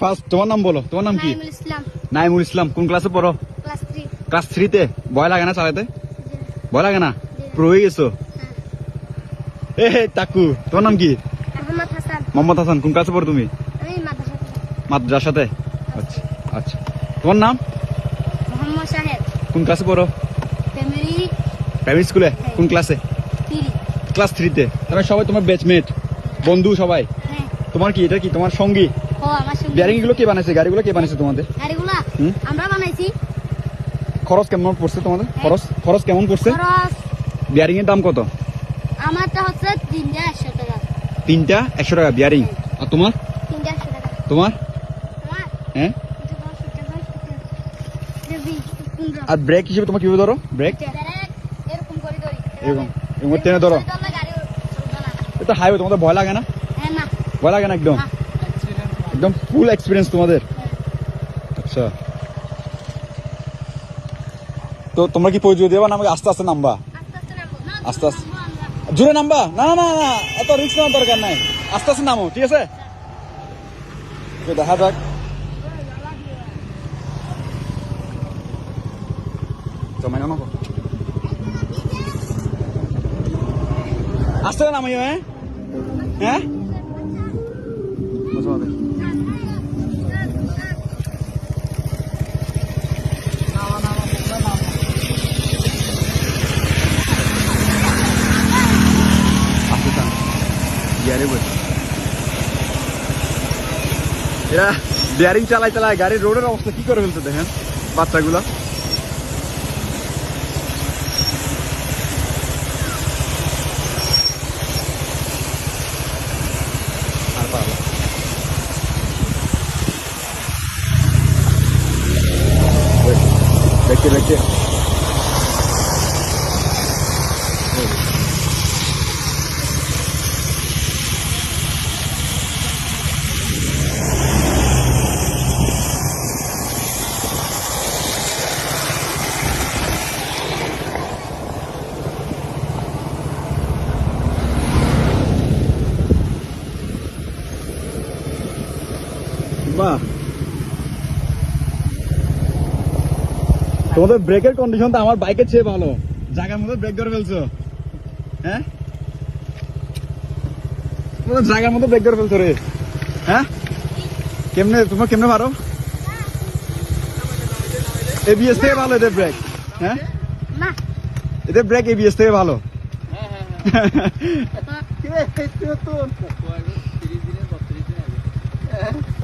First তোমার নাম বলো। তোমার নাম কি? নাইমুল ইসলাম। কোন ক্লাসে পড়ো? ক্লাস থ্রিতে ভয় লাগে না চালাতে? ভয় লাগে না? প্রো হয়ে গেছো? এ হে, টাকু তোমার নাম কি? মোহাম্মদ হাসান। কোন ক্লাসে পড়ো তুমি? মাদ্রাসাতে। আচ্ছা আচ্ছা। তোমার নাম? কোন ক্লাসে পড়ো? প্রাইভেট স্কুলে কোন ক্লাসে ক্লাস থ্রিতে তারা সবাই তোমার ব্যাচমেট বন্ধু সবাই। হ্যাঁ। তোমার কি? এটা কি? তোমার সঙ্গী? ও আমার সঙ্গে বিয়ারিংগুলো কে বানাইছে? গাড়িগুলো কে বানাইছে তোমাদের? গাড়িগুলা আমরা বানাইছি। খরচ কেমন পড়ছে তোমাদের? খরচ খরচ কেমন পড়ছে? বিয়ারিং এর দাম কত? আমারটা হচ্ছে তিনটা একশো টাকা। তিনটা একশো টাকা বিয়ারিং। আর তোমার? তিনটা একশো টাকা। তোমার? হ্যাঁ? আর ব্রেক হিসেবে তোমার কীভাবে ধরো? ব্রেক? এরকম করে ধরি। এরকম এরকম টেনে ধরো। না। এটা হাইওয়ে তোমাদের ভয় লাগে না? হ্যাঁ ভয় লাগে না একদম? না। একদম ফুল এক্সপিরিয়েন্স তোমাদের। আচ্ছা। তো তোমরা কি পরিচয় দেবা না আমাকে আস্তে আস্তে নামবা? আস্তে আস্তে আস্তে। নামবো। না না না এত রিস্ক নেওয়ার দরকার নাই। আস্তে আস্তে নামো, ঠিক আছে? দেখা যাক। তো মানে নামো আস্তে নামাইও হ্যাঁ? হ্যাঁ? গিয়ারে বস। এরা ডেয়ারিং চালায় চালায় গাড়ির রোডের অবস্থা কি করে ফেলছে দেখেন বাচ্চাগুলা আর পারবো না। ওই, দেখতে দেখতে তোমাদের ব্রেকের কন্ডিশন তো আমার বাইকের চেয়ে ভালো। জায়গার মধ্যে ব্রেক ধরে ফেলছো। হ্যাঁ? তোমাদের জায়গার মধ্যে ব্রেক ধরে ফেলছো রে। হ্যাঁ? কেমনে তোমার কেমনে পারো? এবিএস থেকে ভালো এদের ব্রেক হ্যাঁ? এদের ব্রেক এবিএস থেকে ভালো।